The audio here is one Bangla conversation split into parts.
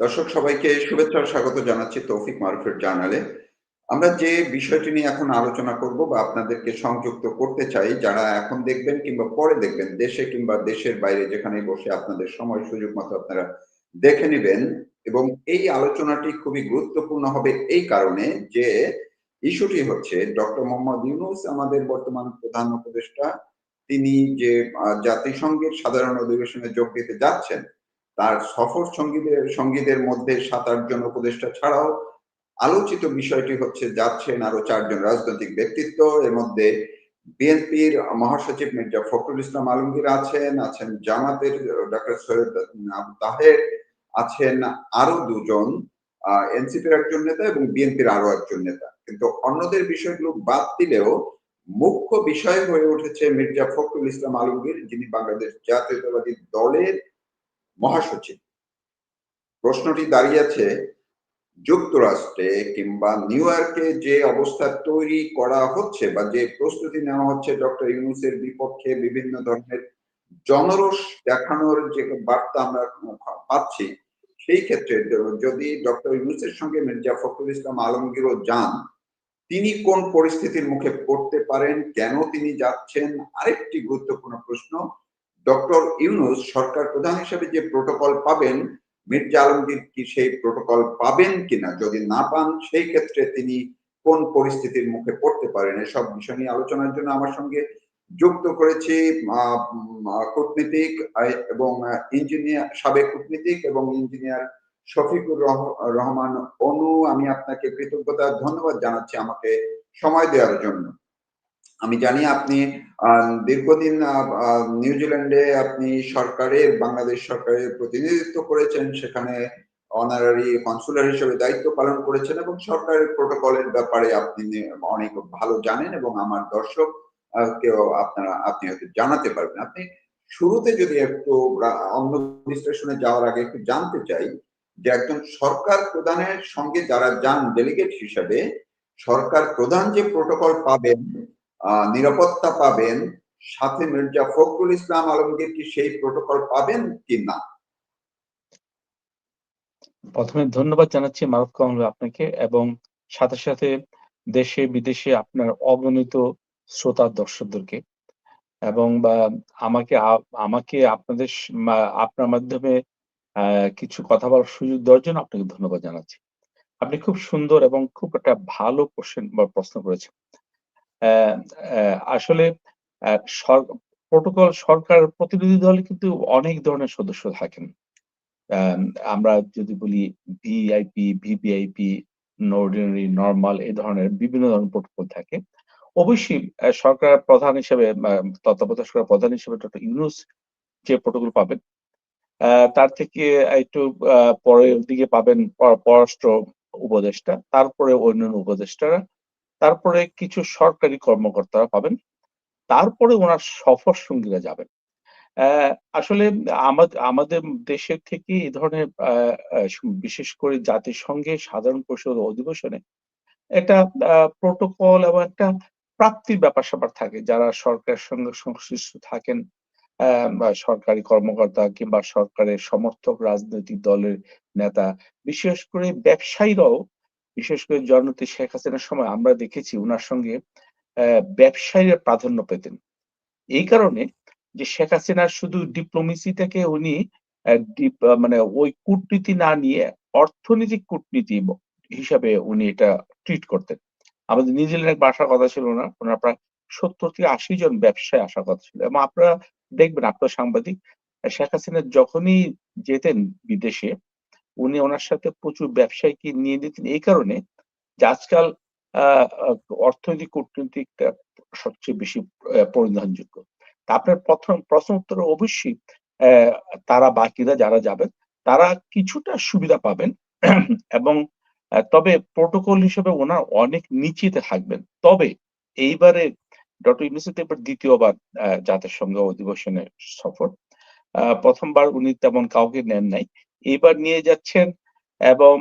দর্শক, সবাইকে শুভেচ্ছা স্বাগত জানাচ্ছি তৌফিক মারুফের জার্নালে। আমরা যে বিষয়টি নিয়ে এখন আলোচনা করব বা আপনাদেরকে সংযুক্ত করতে চাই, যারা এখন দেখবেন কিংবা পরে দেখবেন, দেশে কিংবা দেশের বাইরে যেখানে বসে আপনাদের সময়, সুযোগ মতো আপনারা দেখে নেবেন এবং এই আলোচনাটি খুবই গুরুত্বপূর্ণ হবে এই কারণে যে ইস্যুটি হচ্ছে, ডক্টর মোহাম্মদ ইউনুস, আমাদের বর্তমান প্রধান উপদেষ্টা, তিনি যে জাতিসংঘের সাধারণ অধিবেশনে যোগ দিতে যাচ্ছেন তার সফর সঙ্গীদের সঙ্গীদের মধ্যে সাত আটজন উপদেষ্টা ছাড়াও আলোচিত বিষয়টি হচ্ছে যাচ্ছেন আরও চারজন রাজনৈতিক ব্যক্তিত্ব। এর মধ্যে বিএনপির মহাসচিব মির্জা ফখরুল ইসলাম আলমগীর আছেন আছেন জামাতের ডক্টর সৈয়দ তাহের, আছেন আরও দুজন এনসিপির একজন নেতা এবং বিএনপির আরও একজন নেতা। কিন্তু অন্যদের বিষয়গুলো বাদ দিলেও মুখ্য বিষয় হয়ে উঠেছে মির্জা ফখরুল ইসলাম আলমগীর, যিনি বাংলাদেশ জাতীয়তাবাদী দলের মহাসচিব। প্রশ্নটি দাঁড়িয়েছে যুক্তরাষ্ট্রে কিংবা নিউ ইয়র্কে যে অবস্থা তৈরি করা হচ্ছে বা যে প্রস্তুতি নেওয়া হচ্ছে ডক্টর ইউনুসের বিপক্ষে বিভিন্ন ধরনের জনরস দেখানোর যে বার্তা আমরা পাচ্ছি, সেই ক্ষেত্রে যদি ডক্টর ইউনুসের সঙ্গে মির্জা ফখরুল ইসলাম আলমগীরও যান, তিনি কোন পরিস্থিতির মুখে পড়তে পারেন, কেন তিনি যাচ্ছেন, আরেকটি গুরুত্বপূর্ণ প্রশ্ন ডক্টর ইউনুস সরকার প্রধান হিসেবে যে প্রোটোকল পাবেন, মির্জা আলমগীর কি সেই প্রোটোকল পাবেন কিনা, যদি না পান, সেই ক্ষেত্রে তিনি কোন পরিস্থিতির মুখে পড়তে পারেন? এসব বিষয় নিয়ে আলোচনার জন্য আমার সঙ্গে যুক্ত করেছি কূটনীতিক এবং ইঞ্জিনিয়ার, সাবেক কূটনীতিক এবং ইঞ্জিনিয়ার শফিকুর রহমান অনু, আমি আপনাকে কৃতজ্ঞতা, ধন্যবাদ জানাচ্ছি আমাকে সময় দেওয়ার জন্য। আমি জানি আপনি দীর্ঘদিন নিউজিল্যান্ডে আপনি সরকারের বাংলাদেশ সরকারের প্রতিনিধিত্ব করেছেন, সেখানে অনারারি কনসুলার হিসেবে দায়িত্ব পালন করেছেন এবং সরকারের প্রোটোকলের ব্যাপারে আপনি অনেক ভালো জানেন এবং আমার দর্শক কেউ আপনারা, আপনি হয়তো জানাতে পারবেন। আপনি শুরুতে যদি একটু অন্য বিশ্লেষণে যাওয়ার আগে একটু জানতে চাই যে একজন সরকার প্রধানের সঙ্গে যারা যান ডেলিগেট হিসাবে, সরকার প্রধান যে প্রোটোকল পাবেন নিরাপত্তা পাবেন। সাথে মির্জা ফখরুল ইসলাম আলমগীর কি সেই প্রোটোকল পাবেন কি না প্রথমে ধন্যবাদ জানাচ্ছি মারুফ কামাল আপনাকে এবং সাথে সাথে দেশে, বিদেশে আপনার অগণিত শ্রোতা দর্শকদেরকে এবং বা আমাকে আমাকে আপনাদের আপনার মাধ্যমে কিছু কথা বলার সুযোগ দেওয়ার জন্য আপনাকে ধন্যবাদ জানাচ্ছি। আপনি খুব সুন্দর এবং খুব একটা ভালো কোশ্চেন বা প্রশ্ন করেছেন। আসলে প্রোটোকল সরকার প্রতিনিধি দলে কিন্তু অনেক ধরনের সদস্য থাকেন। আমরা যদি বলি ভিআইপি ভিভিআইপি অর্ডিনারি নর্মাল এই ধরনের বিভিন্ন ধরনের প্রোটোকল থাকে। অবশ্যই সরকার প্রধান হিসেবে তত্ত্বাবধায়ক সরকার প্রধান হিসেবে ডক্টর ইউনুস যে প্রোটোকল পাবেন তার থেকে একটু পরের দিকে পাবেন পররাষ্ট্র উপদেষ্টা, তারপরে অন্যান্য উপদেষ্টারা। তারপরে কিছু সরকারি কর্মকর্তারা পাবেন। তারপরে ওনার সফর সঙ্গীরা যাবেন। আসলে আমাদের দেশের থেকে এই ধরনের বিশেষ করে জাতিসংঘের সাধারণ পরিষদ অধিবেশনে একটা প্রোটোকল এবং একটা প্রাপ্তির ব্যাপার স্যাপার থাকে। যারা সরকারের সঙ্গে সংশ্লিষ্ট থাকেন সরকারি কর্মকর্তা কিংবা সরকারের সমর্থক রাজনৈতিক দলের নেতা, বিশেষ করে ব্যবসায়ীরাও বিশেষ করে জননেত্রী শেখ হাসিনার সময় আমরা দেখেছি ওনার সঙ্গে ব্যবসায়ীরা প্রাধান্য পেতেন। এই কারণে যে শেখ হাসিনার শুধু ডিপ্লোমেসিটাকে উনি মানে ওই কূটনীতি না নিয়ে অর্থনৈতিক কূটনীতি হিসাবে উনি এটা ট্রিট করতেন। আমাদের নিউজিল্যান্ডের বাসার কথা ছিল না, ওনার প্রায় সত্তর থেকে আশি জন ব্যবসায় আসার কথা ছিল। এবং আপনারা দেখবেন, আপনার সাংবাদিক, শেখ হাসিনা যখনই যেতেন বিদেশে উনি ওনার সাথে প্রচুর ব্যবসায়ীকে নিয়ে নিতেন এই কারণে যে আজকাল অর্থনৈতিক কূটনীতিকটা সবচেয়ে বেশি পরিধানযোগ্য আপনার প্রথম প্রশ্ন উত্তর অবশ্যই তারা বাকিরা যারা যাবেন, তারা কিছুটা সুবিধা পাবেন। এবং তবে প্রোটোকল হিসেবে ওনার অনেক নিচেতে থাকবেন। তবে এইবারে ডক্টর ইউনিসেফ এবার দ্বিতীয়বার জাতিসংঘ অধিবেশনে সফর। প্রথমবার উনি তেমন কাউকে নেন নাই। এবার নিয়ে যাচ্ছেন এবং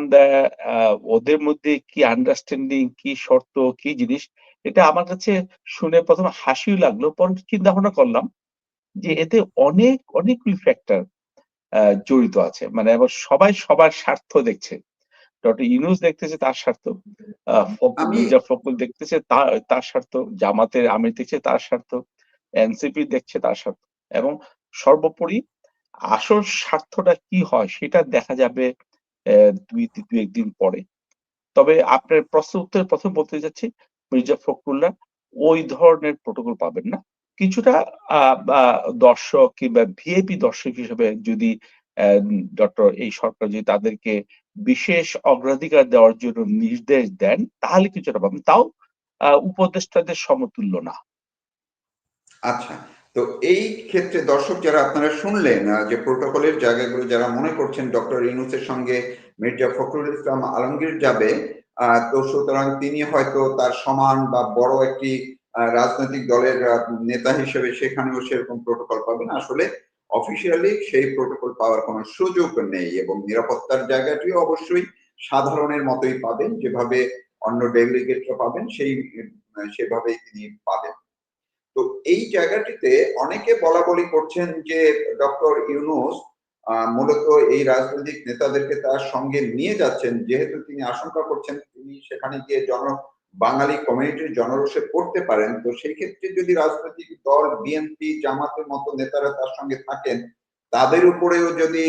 ওদের মধ্যে কি আন্ডারস্ট্যান্ডিং কি শর্ত কি জিনিস এটা আমার কাছে শুনে প্রথমে হাসিও লাগল পরে চিন্তা ভাবনা করলাম যে এতে অনেক অনেকগুলি ফ্যাক্টর জড়িত আছে। মানে এবং সবাই সবার স্বার্থ দেখছে। ডক্টর ইউনুস দেখতেছে তার স্বার্থ মির্জা ফখরুল দেখতেছে তার তার স্বার্থ জামাতের আমির দেখছে তার স্বার্থ এনসিপি দেখছে তার স্বার্থ এবং সর্বোপরি আসল স্বার্থটা কি হয় সেটা দেখা যাবে দুই দুই, একদিন পরে। তবে আপনার প্রশ্ন উত্তরে প্রথম বলতে যাচ্ছি মির্জা ফখরুল্লাহ, ওই ধরনের প্রোটোকল পাবেন না। কিছুটা দর্শক কিংবা ভিএপি দর্শক হিসেবে যদি ডক্টর, এই সরকার যদি তাদেরকে বিশেষ অগ্রাধিকার দেওয়ার জন্য নির্দেশ দেন, তাহলে কিছুটা পাবেন। তাও উপদেষ্টাদের সমতুল্য না। আচ্ছা। তো এই ক্ষেত্রে দর্শক যারা আপনারা শুনলেন যে প্রোটোকলের জায়গাগুলো যারা মনে করছেন ডক্টর ইউনুসের সঙ্গে মির্জা ফখরুল ইসলাম আলমগীর যাবে তো সুতরাং তিনি হয়তো তার সমান বা বড় একটি রাজনৈতিক দলের নেতা হিসেবে সেখানেও সেরকম প্রোটোকল পাবেন। আসলে অফিসিয়ালি সেই প্রোটোকল পাওয়ার কোনো সুযোগ নেই এবং নিরাপত্তার জায়গাটিও অবশ্যই সাধারণের মতোই পাবেন। যেভাবে অন্য ডেলিগেটরা পাবেন, সেই, সেভাবেই তিনি পাবেন। তো এই জায়গাটিতে অনেকে বলা বলি করছেন যে ডক্টর ইউনুস মূলত এই রাজনৈতিক নেতাদেরকে তার সঙ্গে নিয়ে যাচ্ছেন। যেহেতু তিনি আশঙ্কা করছেন তিনি সেখানে গিয়ে জন, বাঙালি কমিউনিটির জনরোষে পড়তে পারেন। তো সেই ক্ষেত্রে যদি রাজনৈতিক দল, বিএনপি, জামাতের মতো নেতারা তার সঙ্গে থাকেন, তাদের উপরেও যদি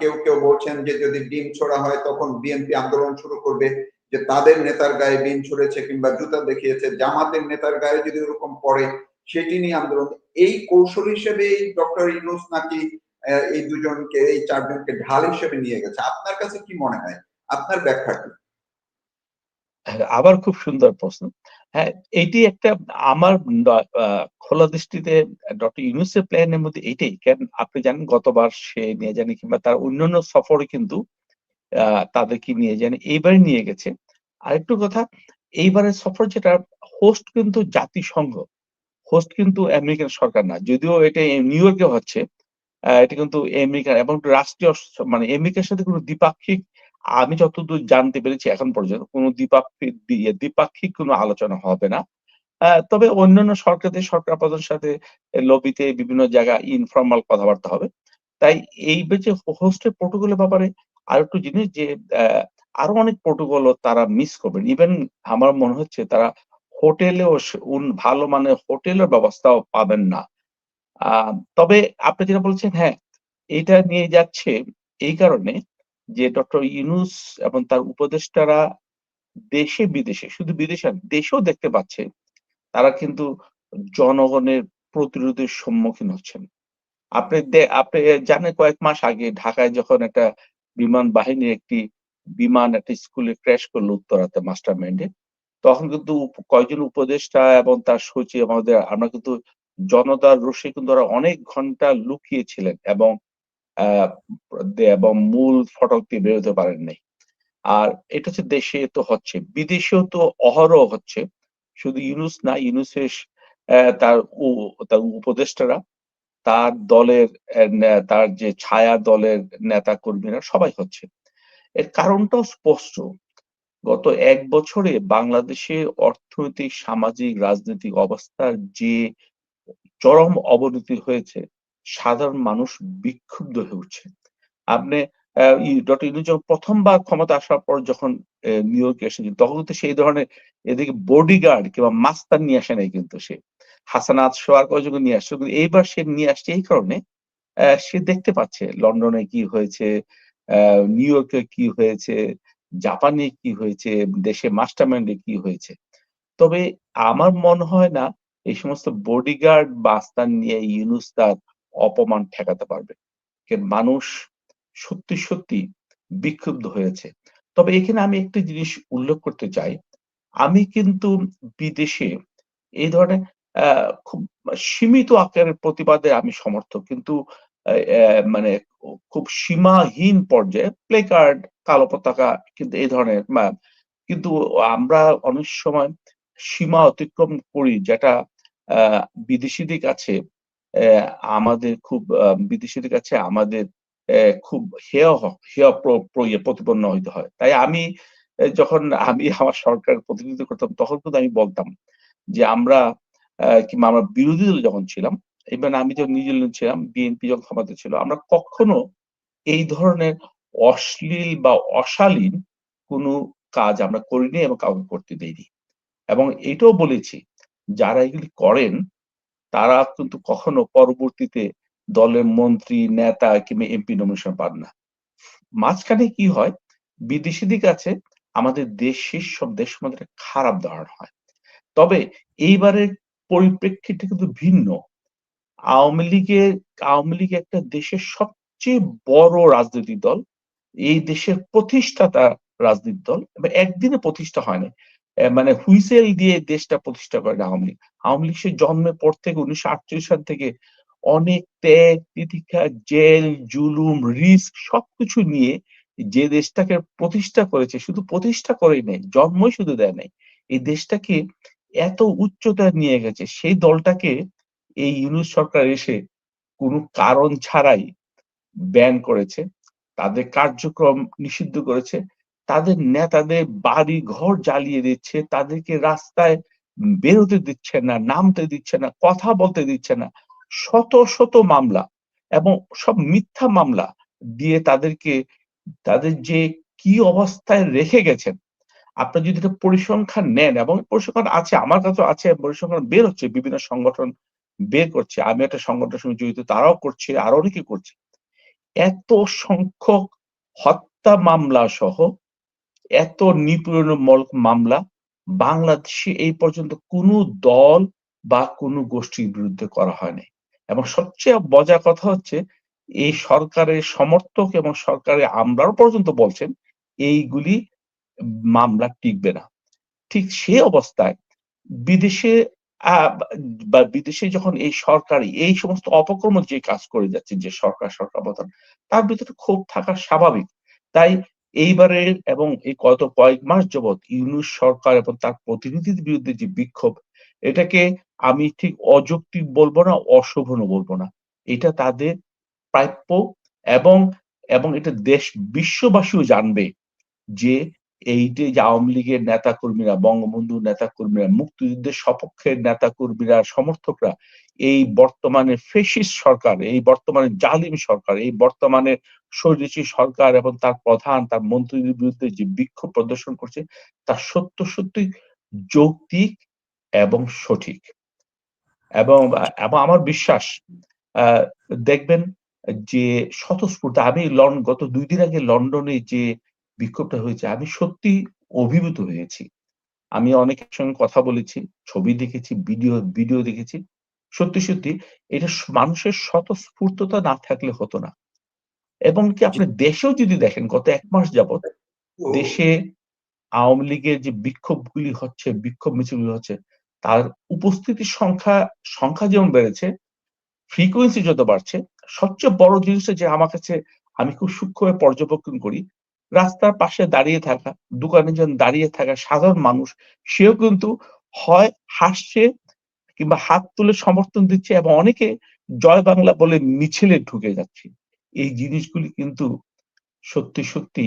কেউ কেউ বলছেন যে যদি ডিম ছোড়া হয় তখন বিএনপি আন্দোলন শুরু করবে, যে তাদের নেতার গায়ে ডিম ছুড়েছে কিংবা জুতা দেখিয়েছে, জামাতের নেতার গায়ে যদি ওরকম পড়ে সেটি নিয়ে আন্দোলন এই কৌশল হিসেবে ডক্টর ইউনুস নাকি এই দুজনকে, এই চারজনকে ঢাল হিসেবে নিয়ে গেছে। আপনার কাছে কি মনে হয়? আপনার ব্যাখ্যা কি? আবার খুব সুন্দর প্রশ্ন। হ্যাঁ এটি একটা আমার খোলা দৃষ্টিতে ডক্টর ইউনুসের প্ল্যানের মধ্যে এটাই। কারণ আপনি জানেন, গতবার সে নিয়ে জানি কিংবা তার অন্যান্য সফরে কিন্তু তাদেরকে নিয়ে যান এইবারে নিয়ে গেছে। আরেকটু কথা, এইবারের সফর যেটা, হোস্ট কিন্তু জাতিসংঘ। হোস্ট কিন্তু আমেরিকান সরকার না, যদিও এটা নিউ ইয়র্কে হচ্ছে এটা কিন্তু আমেরিকান এবং রাষ্ট্রীয় মানে আমেরিকার সাথে কোনো দ্বিপাক্ষিক, আমি যতদূর জানতে পেরেছি এখন পর্যন্ত কোনো দ্বিপাক্ষিক, দ্বি- দ্বিপাক্ষিক কোনো আলোচনা হবে না। তবে অন্যান্য সরকারদের সরকার প্রধানের সাথে লবিতে বিভিন্ন জায়গায় ইনফর্মাল কথাবার্তা হবে, তাই এই যে হোস্টের প্রোটোকলের ব্যাপারে আর একটু জিনিস যে আরও অনেক প্রোটোকল তারা মিস করবেন। ইভেন আমার মনে হচ্ছে তারা হোটেলেও ভালো মানের হোটেলের ব্যবস্থাও পাবেন না। তবে আপনি যেটা বলছেন হ্যাঁ এটা নিয়ে যাচ্ছে এই কারণে যে ডক্টর ইউনুস এবং তার উপদেষ্টারা দেশে বিদেশে, শুধু বিদেশে দেশেও দেখতে পাচ্ছে তারা কিন্তু জনগণের প্রতিরোধের সম্মুখীন হচ্ছেন। আপনি আপনি জানেন কয়েক মাস আগে ঢাকায় যখন একটা বিমান বাহিনীর একটি বিমান, একটা স্কুলে ক্র্যাশ করল উত্তরাতে মাস্টার মাইন্ডে তখন কিন্তু কয়েকজন উপদেষ্টা এবং তার সচিব আমাদের, আমরা কিন্তু জনতার রোষে কিন্তু ওরা অনেক ঘণ্টা লুকিয়েছিলেন এবং এবং মূল ফটক দিয়ে বেরোতে পারেন নাই আর এটা হচ্ছে দেশে তো হচ্ছে, বিদেশেও তো অহরহ হচ্ছে। শুধু ইউনুস না, ইউনুসের তার তার উপদেষ্টারা, তার দলের তার যে ছায়া দলের নেতা কর্মীরা সবাই হচ্ছে। এর কারণটাও স্পষ্ট গত এক বছরে বাংলাদেশে অর্থনৈতিক, সামাজিক, রাজনৈতিক অবস্থার যে চরম অবনতি হয়েছে, সাধারণ মানুষ বিক্ষুব্ধ হয়ে উঠছে। আপনি ডক্টর যখন প্রথমবার ক্ষমতা আসার পর যখন নিউ ইয়র্কে তখন তো সেই ধরনের এদিকে বডিগার্ড কিংবা মাস্তান নিয়ে আসে নাই কিন্তু সে। হাসানাত সোয়ার কয়েকজন নিয়ে আসছে, কিন্তু এইবার সে নিয়ে আসছে এই কারণে সে দেখতে পাচ্ছে লন্ডনে কি হয়েছে নিউ ইয়র্কে কি হয়েছে জাপানে কি হয়েছে, দেশে মাস্টারমাইন্ডে কি হয়েছে? তবে আমার মনে হয় না এই সমস্ত বডিগার্ড বাস্তান নিয়ে ইউনুস তার অপমান ঠেকাতে পারবে। মানুষ সত্যি সত্যি বিক্ষুব্ধ হয়েছে। তবে এখানে আমি একটি জিনিস উল্লেখ করতে চাই। আমি কিন্তু বিদেশে এই ধরনের খুব সীমিত আকারের প্রতিবাদে আমি সমর্থক। কিন্তু মানে খুব সীমাহীন পর্যায়ে প্লে কার্ড কালো পতাকা, কিন্তু এই ধরনের কিন্তু আমরা অনেক সময় সীমা অতিক্রম করি যেটা বিদেশিদের কাছে আমাদের খুব বিদেশিদের কাছে আমাদের খুব হেয় হেয় ইয়ে প্রতিপন্ন হইতে হয়। তাই আমি যখন আমি আমার সরকার প্রতিনিধিত্ব করতাম তখন কিন্তু আমি বলতাম যে আমরা কিংবা আমরা বিরোধী দল যখন ছিলাম ইভেন আমি যখন নিউজিল্যান্ড ছিলাম বিএনপি যখন ক্ষমতা ছিল, আমরা কখনো এই ধরনের অশ্লীল বা অশালীন কোনো কাজ আমরা করিনি এবং কাউকে করতে দেইনি। এবং এটাও বলেছি, যারা এগুলি করেন, তারা কিন্তু কখনো পরবর্তীতে দলের মন্ত্রী, নেতা কিংবা এমপি নমিনেশন পান না। মাঝখানে কি হয়, বিদেশিদের কাছে আমাদের দেশের সব দেশ মধ্যে খারাপ ধারণা হয়। তবে এইবারের পরিপ্রেক্ষিতে কিন্তু ভিন্ন। আওয়ামী লীগের আওয়ামী লীগ একটা দেশের সবচেয়ে বড় রাজনৈতিক দল। এই দেশের প্রতিষ্ঠাতা রাজনৈতিক দল। একদিনে প্রতিষ্ঠা হয় না মানে হুইসেল দিয়ে দেশটা প্রতিষ্ঠা করে আওয়ামী লীগ। আওয়ামী লীগ সে জন্মের পর থেকে উনিশশো আটচল্লিশ সাল থেকে অনেক ত্যাগ, তিতিক্ষা, জেল, জুলুম, রিস্ক সবকিছু নিয়ে যে দেশটাকে প্রতিষ্ঠা করেছে, শুধু প্রতিষ্ঠা করেই নাই জন্মই শুধু দেয় নাই। এই দেশটাকে এত উচ্চতায় নিয়ে গেছে, সেই দলটাকে এই ইউনুস সরকার এসে কোনো কারণ ছাড়াই ব্যান করেছে, তাদের কার্যক্রম নিষিদ্ধ করেছে, তাদের নেতাদের বাড়ি ঘর জ্বালিয়ে দিচ্ছে, তাদেরকে রাস্তায় বেরোতে দিচ্ছে না, নামতে দিচ্ছে না, কথা বলতে দিচ্ছে না, শত শত মামলা এবং সব মিথ্যা মামলা দিয়ে তাদেরকে, তাদের যে কি অবস্থায় রেখে গেছেন, আপনার যদি এটা পরিসংখ্যান নেন এবং পরিসংখ্যান আছে, আমার কাছে আছে, পরিসংখ্যান বের হচ্ছে বিভিন্ন সংগঠন বের করছে। আমি একটা সংগঠনের সঙ্গে জড়িত, তারাও করছে, আরও অনেকে করছে। এত সংখ্যক হত্যা মামলা সহ এত নিপীড়নমূলক মামলা বাংলাদেশে এই পর্যন্ত কোনো দল বা কোনো গোষ্ঠীর বিরুদ্ধে করা হয়নি। এবং সবচেয়ে বজা কথা হচ্ছে, এই সরকারের সমর্থক এবং সরকারের আমরাও পর্যন্ত বলছেন, এইগুলি মামলা টিকবে না। ঠিক সে অবস্থায় বিদেশে বা বিদেশে যখন এই সরকারি, এই সমস্ত অপকর্ম যে কাজ করে যাচ্ছে যে সরকার সরকার প্রধান তার ভিতরে ক্ষোভ থাকা স্বাভাবিক। তাই এইবারের এবং এই কত কয়েক মাস যাবৎ ইউনুস সরকার এবং তার প্রতিনিধির বিরুদ্ধে যে বিক্ষোভ, এটাকে আমি ঠিক অযৌক্তিক বলব না অশোভনও বলব না। এটা তাদের প্রাপ্য এবং এবং এটা দেশ বিশ্ববাসীও জানবে যে এই যে আওয়ামী লীগের নেতা কর্মীরা বঙ্গবন্ধু নেতা কর্মীরা মুক্তিযুদ্ধের সপক্ষের নেতা কর্মীরা সমর্থকরা, এই বর্তমানে ফেসিস্ট সরকার, এই বর্তমানে জালিম সরকার, এই বর্তমানে স্বদেশী সরকার এবং তার প্রধান, তার মন্ত্রীদের বিরুদ্ধে যে বিক্ষোভ প্রদর্শন করছে, তা সত্য সত্যি যৌক্তিক এবং সঠিক। এবং এবং আমার বিশ্বাস দেখবেন যে স্বতঃস্ফূর্ত, আমি গত দুই দিন আগে লন্ডনে যে বিক্ষোভটা হয়েছে। আমি সত্যি অভিভূত হয়েছি। আমি অনেকের সঙ্গে কথা বলেছি ছবি দেখেছি ভিডিও ভিডিও দেখেছি। সত্যি সত্যি এটা মানুষের স্বতঃস্ফূর্ততা না থাকলে হতো না। এবং কি আপনি দেশেও যদি দেখেন গত এক মাস যাবৎ দেশে আওয়ামী লীগের যে বিক্ষোভগুলি হচ্ছে বিক্ষোভ মিছিলগুলি হচ্ছে তার উপস্থিতির সংখ্যা সংখ্যা যেমন বেড়েছে ফ্রিকোয়েন্সি যত বাড়ছে সবচেয়ে বড় জিনিসটা যে আমার কাছে আমি খুব সূক্ষ্মভাবে পর্যবেক্ষণ করি রাস্তার পাশে দাঁড়িয়ে থাকা, দোকানে যেন দাঁড়িয়ে থাকা সাধারণ মানুষ, সেও কিন্তু হয় হাসছে কিংবা হাত তুলে সমর্থন দিচ্ছে এবং অনেকে জয় বাংলা বলে মিছিলে ঢুকে যাচ্ছে। এই জিনিসগুলি কিন্তু সত্যি সত্যি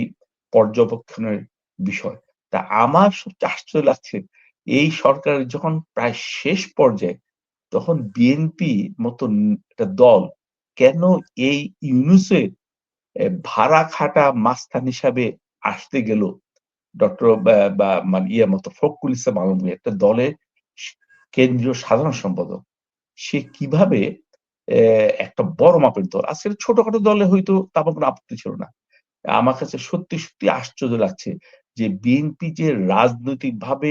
পর্যবেক্ষণের বিষয়। তা আমার সবচেয়ে আশ্চর্য লাগছে, এই সরকারের যখন প্রায় শেষ পর্যায়ে তখন বিএনপি মতো একটা দল কেন এই ইউনুসের ভাড়া খাটা মাস্তান হিসাবে আসতে গেল ডক্টর বা মানে ইয়ে মতো ফকুল ইসলাম আলমগীর, একটা দলের কেন্দ্রীয় সাধারণ সম্পাদক। সে কীভাবে একটা বড় মাপের দল আজকে ছোটখাটো দলে হয়তো তারপর কোনো আপত্তি ছিল না। আমার কাছে সত্যি সত্যি আশ্চর্য লাগছে যে বিএনপি যে রাজনৈতিক ভাবে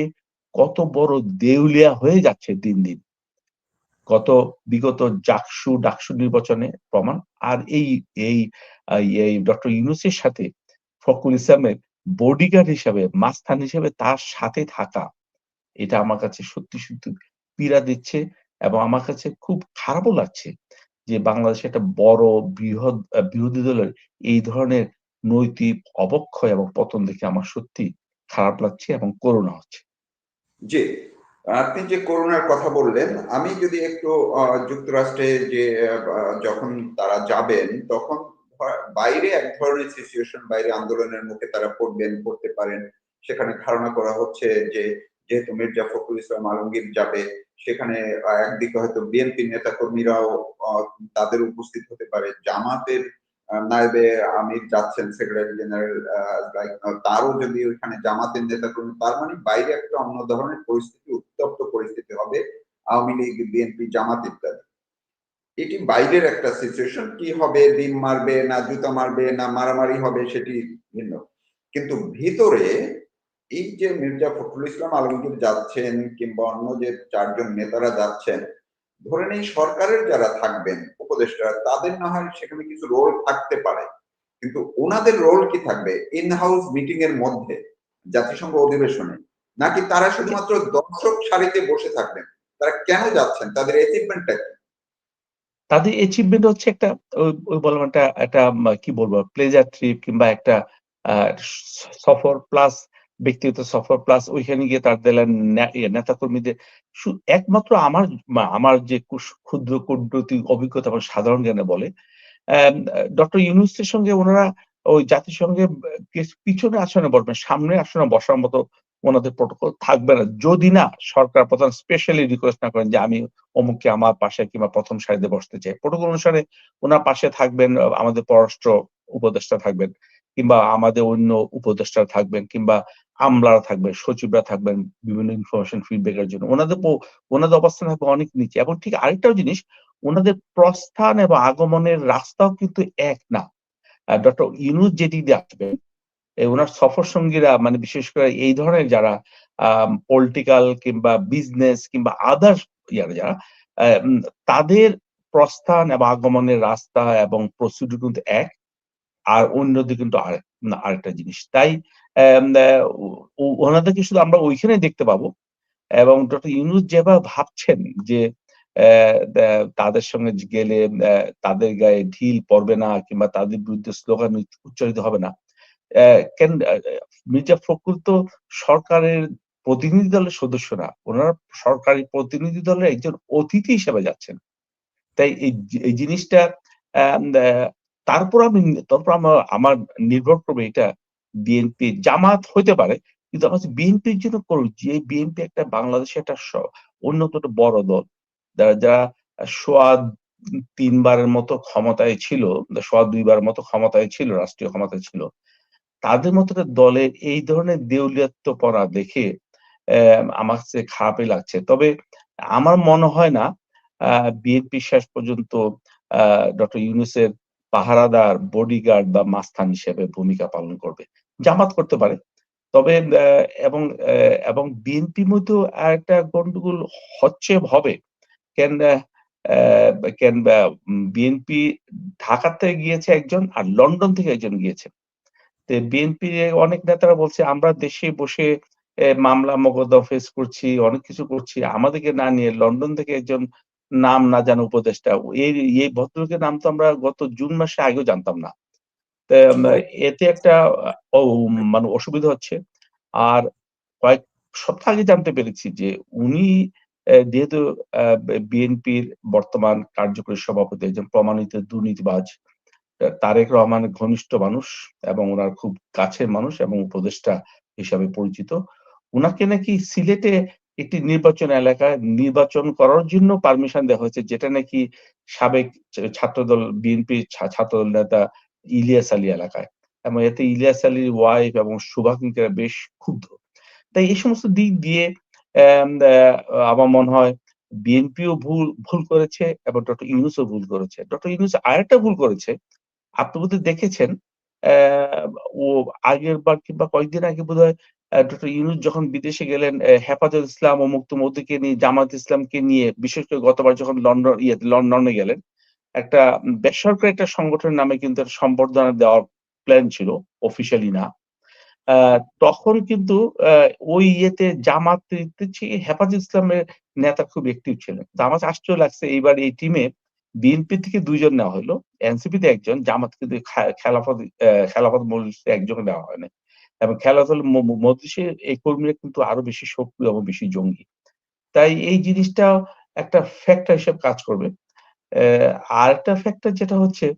কত বড় দেউলিয়া হয়ে যাচ্ছে দিন দিন। গত, বিগত জাকসু, ডাকসু নির্বাচনে প্রমাণ আর এই এই এই ডক্টর ইউনুসের সাথে ফকুল ইসলামের বডিগার্ড হিসাবে, মাস্তান হিসাবে তার সাথে থাকা, এটা আমার কাছে সত্যি সত্যি পীড়া দিচ্ছে এবং আমার কাছে খুব খারাপও লাগছে যে বাংলাদেশে একটা বড় বৃহৎ, বিরোধী দলের এই ধরনের নৈতিক অবক্ষয় এবং পতন দেখে আমার সত্যি খারাপ লাগছে এবং করোনা হচ্ছে। জি। আপনি যে করোনার কথা বললেন, আমি যদি একটু যুক্তরাষ্ট্রে যে যখন তারা যাবেন, তখন বাইরে এক ধরনের সিচুয়েশন বাইরে আন্দোলনের মুখে তারা পড়বেন, পড়তে পারেন। সেখানে ধারণা করা হচ্ছে যে, যেহেতু মির্জা ফখরুল ইসলাম আলমগীর যাবে, সেখানে একদিকে হয়তো বিএনপি নেতা কর্মীরাও তাদের উপস্থিত হতে পারে। জামাতের নায়েবে আমির যাচ্ছেন, সেক্রেটারি জেনারেল তারও যদি ওইখানে জামাতের নেতা কর্মী তার মানে বাইরে একটা অন্য ধরনের পরিস্থিতি পরিস্থিতি হবে আওয়ামী লীগ, বিএনপি, জামাত ইত্যাদি। এটি বাইরের একটা সিচুয়েশন কি হবে, ডিম মারবে, না জুতা মারবে, না মারামারি হবে, সেটি ভিন্ন। কিন্তু ভিতরে এই যে মির্জা ফখরুল ইসলাম আলমগীর যাচ্ছেন কিংবা অন্য যে চারজন নেতারা যাচ্ছেন, ধরে নেই সরকারের যারা থাকবেন উপদেষ্টা তাদের না হয় সেখানে কিছু রোল থাকতে পারে। কিন্তু ওনাদের রোল কি থাকবে? ইন হাউস মিটিং এর মধ্যে, জাতিসংঘ অধিবেশনে। নাকি তারা শুধুমাত্র দর্শক সারিতে বসে থাকবেন? তারা কেন যাচ্ছেন? তাদের অ্যাচিভমেন্টটা কি? তাদের অ্যাচিভমেন্ট হচ্ছে একটা, ওই বললাম একটা একটা কি বলব প্লেজার ট্রিপ কিংবা একটা সফর প্লাস ব্যক্তিগত সফর প্লাস ওইখানে গিয়ে তাদের নেতা কর্মীদের একমাত্র আমার আমার যে ক্ষুদ্র কুদ্রতি অভিজ্ঞতা এবং সাধারণ জ্ঞানে বলে ডক্টর ইউনুসের সঙ্গে ওনারা ওই জাতিসংঘে পিছনে আসনে বসবেন, সামনে আসনে বসার মতো ওনাদের প্রোটোকল থাকবে না। যদি না, সরকার প্রধান স্পেশালি রিকোয়েস্ট না করেন যে, আমি অমুককে আমার পাশে কিংবা প্রথম সারিতে বসতে চাই। প্রোটোকল অনুসারে ওনার পাশে থাকবেন, আমাদের পররাষ্ট্র উপদেষ্টা থাকবেন, কিংবা আমাদের অন্য উপদেষ্টা থাকবেন, কিংবা আমলারা থাকবেন, সচিবরা থাকবেন, বিভিন্ন ইনফরমেশন ফিডব্যাকের জন্য। ওনাদের ওনাদের অবস্থান থাকবে অনেক নিচে। এবং ঠিক আরেকটাও জিনিস, ওনাদের প্রস্থান এবং আগমনের রাস্তাও কিন্তু এক না। ডক্টর ইউনুস যেটি আসবেন ওনার সফর সঙ্গীরা মানে বিশেষ করে এই ধরনের যারা পলিটিক্যাল কিংবা বিজনেস কিংবা আদার্স ইয়ারা যারা তাদের প্রস্থান এবং আগমনের রাস্তা এবং প্রসিডিউর কিন্তু এক আর অন্যদিকে কিন্তু আর না, আরেকটা জিনিস। তাই ওনাদেরকে শুধু আমরা ওইখানে দেখতে পাবো। এবং ডক্টর ইউনুস যেভাবে ভাবছেন যে তাদের সঙ্গে গেলে তাদের গায়ে ঢিল পড়বে না কিংবা তাদের বিরুদ্ধে স্লোগান উচ্চারিত হবে না মির্জা ফখরুল তো সরকারের প্রতিনিধি দলের সদস্য না ওনারা সরকারি প্রতিনিধি দলের একজন অতিথি হিসেবে যাচ্ছেন। তাই এই জিনিসটা তারপর আমি, তারপর আমার আমার নির্ভর করবে এটা বিএনপি জামাত হইতে পারে, কিন্তু আমার বিএনপির জন্য করুক যে বিএনপি একটা বাংলাদেশে একটা অন্যতম বড় দল। যারা যারা সোয়া তিনবারের মতো ক্ষমতায় ছিল, সোয়া দুইবারের মতো ক্ষমতায় ছিল, রাষ্ট্রীয় ক্ষমতায় ছিল তাদের মতো দলের এই ধরনের দেউলিয়াত্বপনা দেখে আমার খারাপই লাগছে। তবে আমার মনে হয় না বিএনপি শেষ পর্যন্ত ডক্টর ইউনুসের পাহারাদার বডিগার্ড বা মাস্তান হিসেবে ভূমিকা পালন করবে। জামাত করতে পারে। তবে এবং এবং বিএনপির মধ্যেও একটা গন্ডগোল হচ্ছে, হবে। কেন কেন বিএনপি ঢাকা থেকে গিয়েছে একজন আর লন্ডন থেকে একজন গিয়েছে। তো বিএনপি অনেক নেতারা বলছে আমরা দেশে বসে মামলা মোকদ্দমা ফেস করছি অনেক কিছু করছি। আমাদেরকে না নিয়ে লন্ডন থেকে একজন নাম না জানা উপদেষ্টা এই এই ভদ্রলোকের নাম তো আমরা গত জুন মাসে আগেও জানতাম না। এতে একটা মানে অসুবিধা হচ্ছে। আর কয়েক সপ্তাহ আগে জানতে পেরেছি যে উনি আহ, যেহেতু বিএনপির বর্তমান কার্যকরী সভাপতি একজন প্রমাণিত দুর্নীতিবাজ তারেক রহমান ঘনিষ্ঠ মানুষ এবং ওনার খুব কাছের মানুষ এবং উপদেষ্টা হিসাবে পরিচিত। উনাকে নাকি সিলেটে একটি নির্বাচন এলাকায় নির্বাচন করার জন্য পারমিশন দেওয়া হয়েছে, যেটা নাকি সাবেক ছাত্রদল বিএনপি ছাত্রদল নেতা ইলিয়াস আলী এলাকায়। এবং এতে ইলিয়াস আলীর ওয়াইফ এবং শুভা কিন্তু বেশ ক্ষুব্ধ। তাই এই সমস্ত দিক দিয়ে আমার মনে হয় বিএনপিও ভুল ভুল করেছে এবং ডক্টর ইউনুসও ভুল করেছে। ডক্টর ইউনুস আরেকটা ভুল করেছে আপনি বোধহয় দেখেছেন ও আগের বার কিংবা কয়েকদিন আগে বোধহয় ডক্টর ইউনুস যখন বিদেশে গেলেন হেফাজত ইসলাম ও মুক্ত মোদীকে নিয়ে, জামাত ইসলামকে নিয়ে, বিশেষ করে গতবার যখন লন্ডন ইয়ে লন্ডনে গেলেন, একটা বেসরকারি একটা সংগঠনের নামে কিন্তু সম্বর্ধনা দেওয়ার প্ল্যান ছিল অফিসিয়ালি না। তখন কিন্তু ওই ইয়েতে জামাত চেয়ে হেফাজত ইসলামের নেতা খুব অ্যাক্টিভ ছিলেন। আমার আশ্চর্য লাগছে এইবার এই টিমে বিএনপি থেকে দুইজন নেওয়া হলো এনসিপি তে একজন জামাত কিন্তু খেলাফত খেলাফত মজলিসে একজন নেওয়া হয়নি এবং খেলাফত ম- মজলিসের এই কর্মীরা কিন্তু আরও বেশি সক্রিয় এবং বেশি জঙ্গি। তাই এই জিনিসটা একটা ফ্যাক্টর হিসেবে কাজ করবে। আর একটা ফ্যাক্টর যেটা হচ্ছে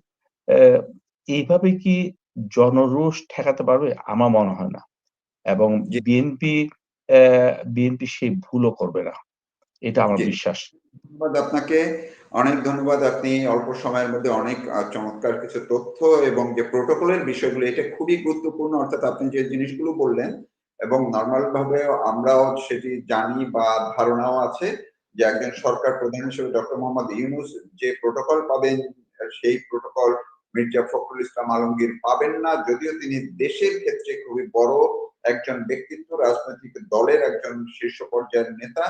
এইভাবে কি জনরোষ ঠেকাতে পারবে? আমার মনে হয় না। এবং। বিএনপি বিএনপি সেই ভুলও করবে না। এটা আমার বিশ্বাস। ধন্যবাদ আপনাকে। অনেক ধন্যবাদ, আপনি অল্প সময়ের মধ্যে অনেক চমৎকার কিছু তথ্য এবং যে প্রোটোকলের বিষয়গুলো, এটা খুবই গুরুত্বপূর্ণ, অর্থাৎ আপনি যে জিনিসগুলো বললেন এবং নর্মাল ভাবে আমরাও সেটি জানি বা ধারণাও আছে যে একজন সরকার প্রধান হিসেবে ডক্টর মোহাম্মদ ইউনুস যে প্রোটোকল পাবেন, সেই প্রোটোকল মির্জা ফখরুল ইসলাম আলমগীর পাবেন না, যদিও তিনি দেশের ক্ষেত্রে খুবই বড় একজন ব্যক্তিত্ব, রাজনৈতিক দলের একজন শীর্ষ পর্যায়ের নেতা।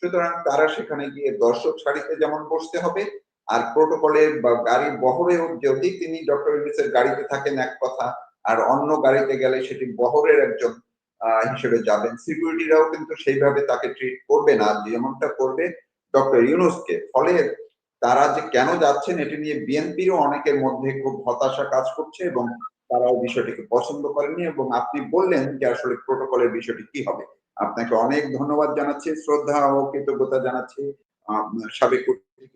সুতরাং তারা সেখানে গিয়ে দর্শক সারিতে যেমন বসতে হবে, আর প্রোটোকলে বা গাড়ি বহরেও যদি তিনি ডক্টর ইউনুসের গাড়িতে থাকেন এক কথা, আর অন্য গাড়িতে গেলে সেটি বহরের একজন হিসেবে যাবেন। সিকিউরিটিরাও কিন্তু সেইভাবে তাকে ট্রিট করবে না যেমনটা করবে ডক্টর ইউনুসকে। ফলে তারা যে কেন যাচ্ছেন, এটি নিয়ে বিএনপিরও অনেকের মধ্যে খুব হতাশা কাজ করছে এবং তারাও বিষয়টিকে পছন্দ করেনি এবং আপনি বললেন যে আসলে প্রোটোকলের বিষয়টি কি হবে। আপনাকে অনেক ধন্যবাদ জানাচ্ছি, শ্রদ্ধা ও কৃতজ্ঞতা জানাচ্ছি। সাবেক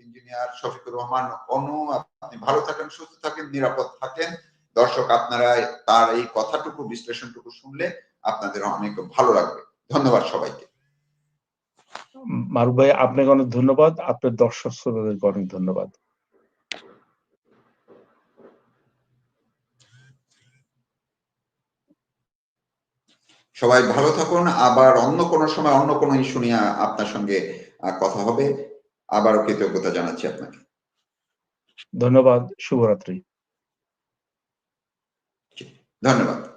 ইঞ্জিনিয়ার শফিকুর রহমান, অনু, আপনি ভালো থাকেন, সুস্থ থাকেন, নিরাপদ থাকেন। দর্শক, আপনারা তার এই কথাটুকু, বিশ্লেষণটুকু শুনলে আপনাদের অনেক ভালো লাগবে। ধন্যবাদ সবাইকে। মারুফ ভাই, আপনাকে অনেক ধন্যবাদ। আপনার দর্শক শ্রোতাদেরকে অনেক ধন্যবাদ। সবাই ভালো থাকুন। আবার অন্য কোনো সময় অন্য কোনো ইস্যু নিয়ে আপনার সঙ্গে কথা হবে। আবারও কৃতজ্ঞতা জানাচ্ছি আপনাকে। ধন্যবাদ। শুভরাত্রি। ধন্যবাদ।